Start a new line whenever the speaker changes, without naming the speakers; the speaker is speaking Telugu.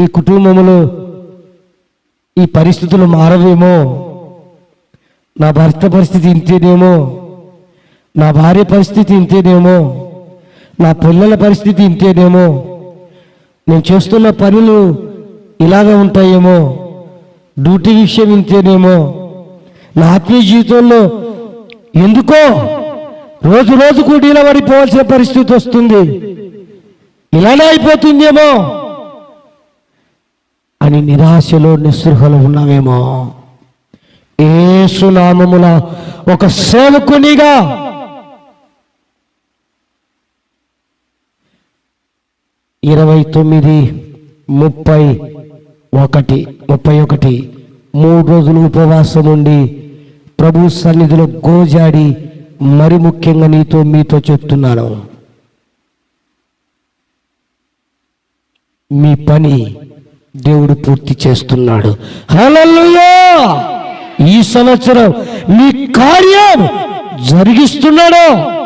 ఈ కుటుంబంలో ఈ పరిస్థితులు మారవేమో? నా భర్త పరిస్థితి ఇంతేనేమో? నా భార్య పరిస్థితి ఇంతేనేమో? నా పిల్లల పరిస్థితి ఇంతేనేమో? నేను చేస్తున్న పనులు ఇలాగ ఉంటాయేమో? డ్యూటీ విషయం ఇంతేనేమో? నా ఆత్మీయ జీవితంలో ఎందుకో రోజు రోజు కూటీల పడిపోవాల్సిన పరిస్థితి వస్తుంది. ఇలానే అయిపోతుందేమో? అని నిరాశలో నిస్పృహలో ఉన్నావేమో? ఏసునామముల ఒక సేవకునిగా ఇరవై తొమ్మిది ముప్పై ఒకటి ముప్పై ఒకటి మూడు రోజులు ఉపవాసం ఉండి ప్రభు సన్నిధిలో గోజాడి మరి ముఖ్యంగా నీతో మీతో చెప్తున్నాను. మీ పని దేవుడు పూర్తి చేస్తున్నాడు. హలల్లుయా! ఈ సంవత్సరం మీ కార్యం జరిగిస్తున్నాడు.